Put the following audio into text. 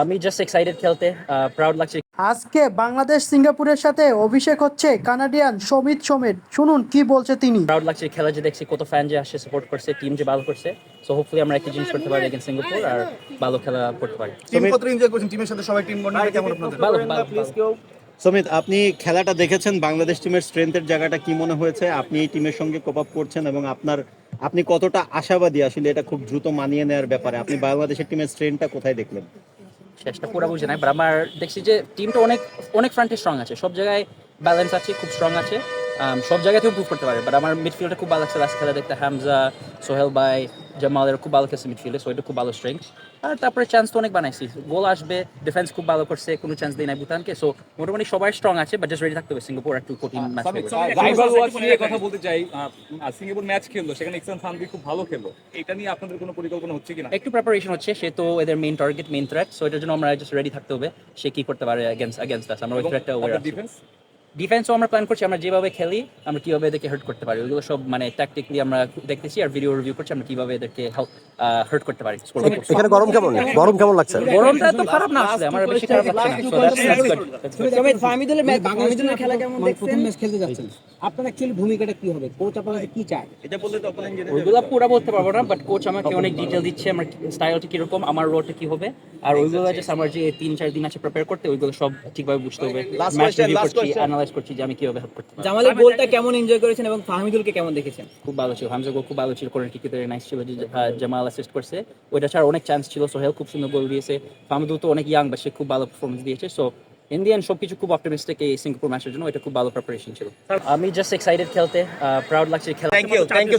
আমি just excited খেলতে proud লাগছে। আজকে বাংলাদেশ সিঙ্গাপুরের সাথে অভিষেক হচ্ছে কানাডিয়ান সমিত সমিত। শুনুন কি বলছে তিনি। প্রাউড লাগছে খেলা যে দেখছি কত ফ্যান যে আসে সাপোর্ট করছে টিম যে ভালো করছে। সো হোপফুলি আমরা একটা জিনিস করতে পারি এগেন্স সিঙ্গাপুর আর ভালো খেলা করতে পারি। টিম কত এনজয় করছেন? টিমের সাথে সবাই টিম বন্ডিং কেমন আপনাদের? ভালো ভালো। ভালো। সমিত আপনি খেলাটা দেখেছেন? বাংলাদেশ টিমের স্ট্রেংথের জায়গাটা কি মনে হয়েছে? আপনি এই টিমের সঙ্গে কোপ আপ করছেন এবং আপনার আপনি কতটা আশাবাদী? আসলে এটা খুব দ্রুত মানিয়ে নেওয়ার ব্যাপারে। আপনি বাংলাদেশের টিমের স্ট্রেংথটা কোথায় দেখলেন? শেষটা পুরো বুঝে নাই বাট আমার দেখছি যে টিমটা অনেক অনেক ফ্রন্টে স্ট্রং আছে। সব জায়গায় ব্যালেন্স আছে, খুব স্ট্রং আছে। সব জায়গাতেও ইম্প্রুভ করতে পারে বাট আমার মিডফিল্ডটা খুব ভালো লাগছে লাস্ট খেলা দেখতে হামজা সোহেল বাই জামালের খুব ভালো খেলছে মিডফিল্ডে সো এটা খুব ভালো স্ট্রেংথ আর তারপরে চান্স তো অনেক বানাইছি। গোল আসবে ডিফেন্স খুব ভালো করছে কোনো চান্স দেয় না ভুটানকে সো মোটামুটি সবাই স্ট্রং আছে বাট জাস্ট রেডি থাকতে হবে সিঙ্গাপুর একটু কঠিন ম্যাচ রাইভাল ওয়াচ নিয়ে কথা বলতে চাই সিঙ্গাপুর ম্যাচ খেললো সেখানে ইকসান থানভি খুব ভালো খেললো। এটা নিয়ে আপনাদের কোনো পরিকল্পনা হচ্ছে কিনা? একটু প্রিপারেশন হচ্ছে সে তো এদের main target main threat so এটার জন্য আমরা জাস্ট রেডি থাকতে হবে সে কি করতে পারে এগেন্স্ট এগেন্স্ট আস আমরা ওই থ্রেটটা ডিফেন্স ডিফেন্সও আমরা প্ল্যান করছি আমরা যেভাবে খেলি আমরা কীভাবে এদেরকে হার্ট করতে পারি। ওইগুলো সব মানে ট্যাকটিক্যালি আমরা দেখতেছি আর ভিডিও রিভিউ করছি আমরা কীভাবে এদেরকে হার্ট করতে পারি score করতে। পারি। এখানে গরম কেমন? গরম কেমন লাগছে? গরমটা তো খারাপ না আসলে আমার বেশি খারাপ লাগছে না। খেলা কেমন দেখছেন? ম্যাচ খেলতে যাচ্ছেন। আপনার অ্যাকচুয়ালি ভূমিকাটা কি হবে? কোচ আপনার কি চায়? এটা বললে তো ওইগুলো পুরো বলতে পারব না বাট কোচ আমাকে অনেক ডিটেল দিচ্ছে আমার স্টাইলটা কীরকম আমার রোলটা কি হবে আর ওইগুলো জাস্ট আমার যে তিন চার দিন আছে প্রিপেয়ার করতে ওইগুলো সব ঠিকভাবে বুঝতে হবে। Last ম্যাচ রিভিউ করছি করছি যে আমি কীভাবে হেল্প করতে পারি জামালের গোলটা কেমন এনজয় করেছেন এবং ফাহমিদুলকে কেমন দেখেছেন? খুব ভালো ছিল হামজা গোল খুব ভালো ছিল। কিকে নাইস ছিল জামাল অ্যাসিস্ট করছে। ওইটা ছাড়া অনেক চান্স ছিল সোহেল খুব সুন্দর গোল দিয়েছে। ফাহমিদুল তো অনেক ইয়াং বা সে খুব ভালো পারফরমেন্স দিয়েছে। সো ইন্ডিয়ান সবকিছু খুব অপটিমিস্টিক এই সিঙ্গাপুর ম্যাচের জন্য। এটা খুব ভালো প্রিপারেশন ছিল। আমি জাস্ট এক্সাইটেড খেলতে প্রাউড লাগছে খেলা থ্যাংক ইউ থ্যাংক ইউ